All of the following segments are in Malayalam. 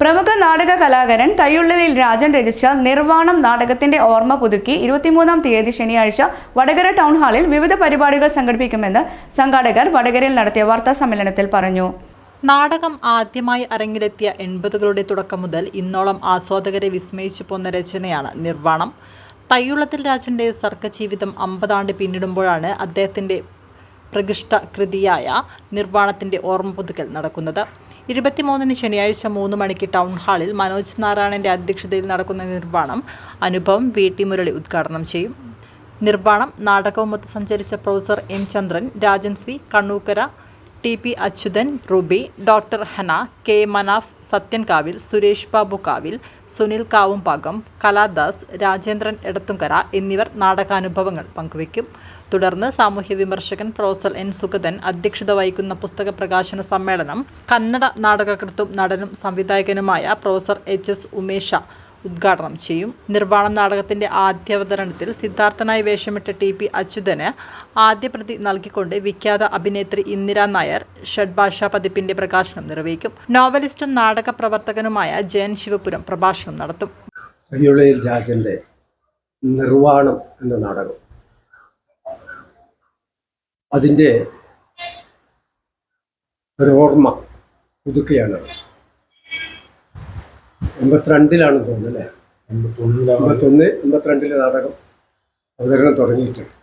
പ്രമുഖ നാടക കലാകാരൻ തയ്യുള്ളലിൽ രാജൻ രചിച്ച നിർവാണം നാടകത്തിന്റെ ഓർമ്മ പുതുക്കി ഇരുപത്തിമൂന്നാം തീയതി ശനിയാഴ്ച വടകര ടൗൺ ഹാളിൽ വിവിധ പരിപാടികൾ സംഘടിപ്പിക്കുമെന്ന് സംഘാടകർ വടകരയിൽ നടത്തിയ വാർത്താ സമ്മേളനത്തിൽ പറഞ്ഞു. നാടകം ആദ്യമായി അരങ്ങിലെത്തിയ എൺപതുകളുടെ തുടക്കം മുതൽ ഇന്നോളം ആസ്വാദകരെ വിസ്മയിച്ചു പോന്ന രചനയാണ് നിർവാണം. തയ്യുള്ളത്തിൽ രാജന്റെ സർക്ക സർഗജീവിതം അമ്പതാണ്ട് പിന്നിടുമ്പോഴാണ് അദ്ദേഹത്തിന്റെ പ്രകൃഷ്ട കൃതിയായ നിർവാണത്തിന്റെ ഓർമ്മ പുതുക്കൽ നടക്കുന്നത്. ഇരുപത്തിമൂന്നിന് ശനിയാഴ്ച മൂന്ന് മണിക്ക് ടൗൺ ഹാളിൽ മനോജ് നാരായണന്റെ അധ്യക്ഷതയിൽ നടക്കുന്ന നിർവാണം അനുഭവം വി ടി മുരളി ഉദ്ഘാടനം ചെയ്യും. നിർവാണം നാടകവുമൊത്ത് സഞ്ചരിച്ച professor M Chandran Rajan C Kannookkara T P Achuthan Ruby doctor Hana K Manaf Sathyan Kavil Suresh Babu കാവിൽ സുനിൽ കാവുംപാകം കലാദാസ് രാജേന്ദ്രൻ എടത്തുങ്കര എന്നിവർ നാടകാനുഭവങ്ങൾ പങ്കുവയ്ക്കും. തുടർന്ന് സാമൂഹ്യ വിമർശകൻ പ്രൊഫസർ എൻ സുഗതൻ അധ്യക്ഷത വഹിക്കുന്ന പുസ്തക പ്രകാശന സമ്മേളനം കന്നഡ നാടകകൃത്തും നടനും സംവിധായകനുമായ പ്രൊഫസർ എച്ച് എസ് ഉമേഷ ഉദ്ഘാടനം ചെയ്യും. നിർവാണം നാടകത്തിന്റെ ആദ്യ അവതരണത്തിൽ സിദ്ധാർത്ഥനായി വേഷമിട്ട ടി പി അച്യുതന് ആദ്യ പ്രതി നൽകിക്കൊണ്ട് വിഖ്യാത അഭിനേത്രി ഇന്ദിര നായർ ഷഡ്ഭാഷാ പതിപ്പിന്റെ പ്രകാശനം നിർവഹിക്കും. നോവലിസ്റ്റും നാടക പ്രവർത്തകനുമായ ജയൻ ശിവപുരം പ്രഭാഷണം നടത്തും. രാജന്റെ നിർവാണം എന്ന നാടകം. അതിന്റെ ഓർമ്മ പുതുക്കുകയാണ് എൺപത്തിരണ്ടിലാണ് തോന്നുന്നത് അല്ലേ എൺപത്തൊന്ന് എൺപത്തിരണ്ടിലെ നാടകം അവതരണം തുടങ്ങിയിട്ടുണ്ട്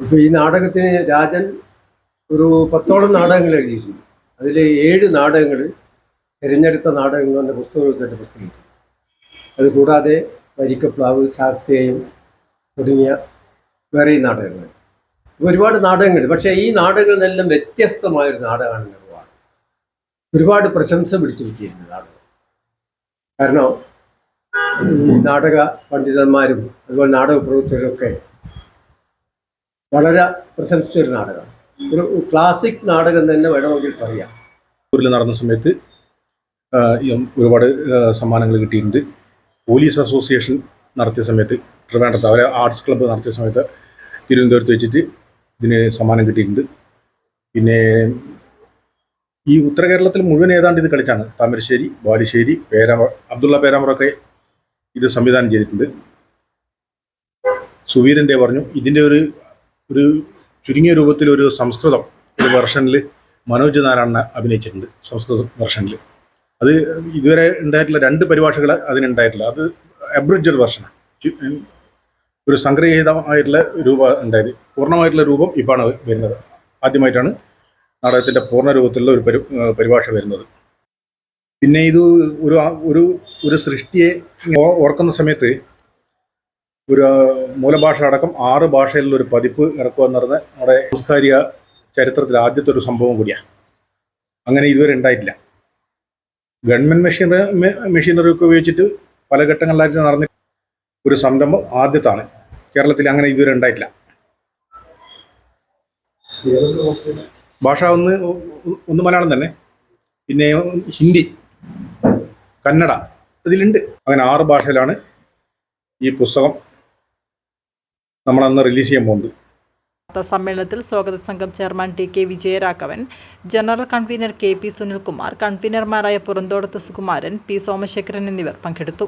ഇപ്പോൾ ഈ നാടകത്തിന് രാജൻ ഒരു പത്തോളം നാടകങ്ങൾ എഴുതിയിട്ടുണ്ട്. അതിൽ ഏഴ് നാടകങ്ങൾ തിരഞ്ഞെടുത്ത നാടകങ്ങൾ എന്ന പുസ്തകത്തിൽ തന്നെ പ്രസിദ്ധീകരിച്ചു. അതുകൂടാതെ വരിക്കപ്ലാവ് ശാക്തേയം തുടങ്ങിയ വേറെയും നാടകങ്ങൾ. ഒരുപാട് നാടകങ്ങൾ പക്ഷേ ഈ നാടകങ്ങളിലെല്ലാം വ്യത്യസ്തമായൊരു നാടകമാണ് നിർവാണം ഒരുപാട് പ്രശംസ പിടിച്ചു പറ്റിയിരുന്നു നാടകം. കാരണം നാടക പണ്ഡിതന്മാരും അതുപോലെ നാടക പ്രവർത്തകരൊക്കെ വളരെ പ്രശംസിച്ചൊരു നാടകമാണ് ഒരു ക്ലാസിക് നാടകം തന്നെ വേണമെങ്കിൽ പറയാം. ൂരിൽ നടന്ന സമയത്ത് ഒരുപാട് സമ്മാനങ്ങൾ കിട്ടിയിട്ടുണ്ട്. പോലീസ് അസോസിയേഷൻ നടത്തിയ സമയത്ത് ട്രിവാൻഡ്രത്ത് അവരെ ആർട്സ് ക്ലബ്ബ് നടത്തിയ സമയത്ത് തിരുവനന്തപുരത്ത് വെച്ചിട്ട് ഇതിന് സമ്മാനം കിട്ടിയിട്ടുണ്ട്. പിന്നെ ഈ ഉത്തര കേരളത്തിൽ മുഴുവൻ ഏതാണ്ട് ഇത് കളിച്ചാണ്. താമരശ്ശേരി ബാലുശ്ശേരി പേരാമ്പ്ര അബ്ദുള്ള പേരാമ്പ്രൊക്കെ ഇത് സംവിധാനം ചെയ്തിട്ടുണ്ട്. സുവീരന്റെ പറഞ്ഞു ഇതിന്റെ ഒരു ഒരു ചുരുങ്ങിയ രൂപത്തിൽ ഒരു സംസ്കൃതം ഒരു വെർഷനിൽ മനോജ് നാരായണ അഭിനയിച്ചിട്ടുണ്ട് സംസ്കൃത വെർഷനിൽ അത് ഇതുവരെ ഉണ്ടായിട്ടുള്ള രണ്ട് പരിഭാഷകൾ അതിനുണ്ടായിട്ടില്ല. അത് അബ്രിഡ്ജഡ് വെർഷനാണ്. ഒരു സംഗ്രഹീതമായിട്ടുള്ള രൂപം ഉണ്ടായത്. പൂർണമായിട്ടുള്ള രൂപം ഇപ്പോഴാണ് വരുന്നത് ആദ്യമായിട്ടാണ് നാടകത്തിന്റെ പൂർണ രൂപത്തിലുള്ള ഒരു പരി പരിഭാഷ വരുന്നത്. പിന്നെ ഇത് ഒരു ഒരു ഒരു സൃഷ്ടിയെ ഓർക്കുന്ന സമയത്ത് ഒരു മൂലഭാഷ അടക്കം ആറ് ഭാഷയിലുള്ള ഒരു പതിപ്പ് ഇറക്കുക എന്ന് പറഞ്ഞ നമ്മുടെ സാംസ്കാരിക ചരിത്രത്തിൽ ആദ്യത്തെ ഒരു സംഭവം കൂടിയാണ് അങ്ങനെ ഇതുവരെ ഉണ്ടായിട്ടില്ല. ഗവൺമെന്റ് മെഷീനറി മെഷീനറി ഒക്കെ ഉപയോഗിച്ചിട്ട് പല ഘട്ടങ്ങളിലായിട്ട് നടന്ന ഒരു സംരംഭം ആദ്യത്താണ്. കേരളത്തിൽ അങ്ങനെ ഇതുവരെ ഉണ്ടായിട്ടില്ല. ഭാഷ ഒന്ന് ഒന്ന് മലയാളം തന്നെ. പിന്നെ ഹിന്ദി കന്നഡ ഇതിലുണ്ട് അങ്ങനെ ആറ് ഭാഷയിലാണ് ഈ പുസ്തകം നമ്മളന്ന് റിലീസ് ചെയ്യാൻ പോകുന്നത്. സമ്മേളനത്തിൽ സ്വാഗത സംഘം chairman T K Vijayaraghavan general convener K P Sunilkumar കൺവീനർമാരായ Puranthodath Sukumaran P Somasekharan എന്നിവർ പങ്കെടുത്തു.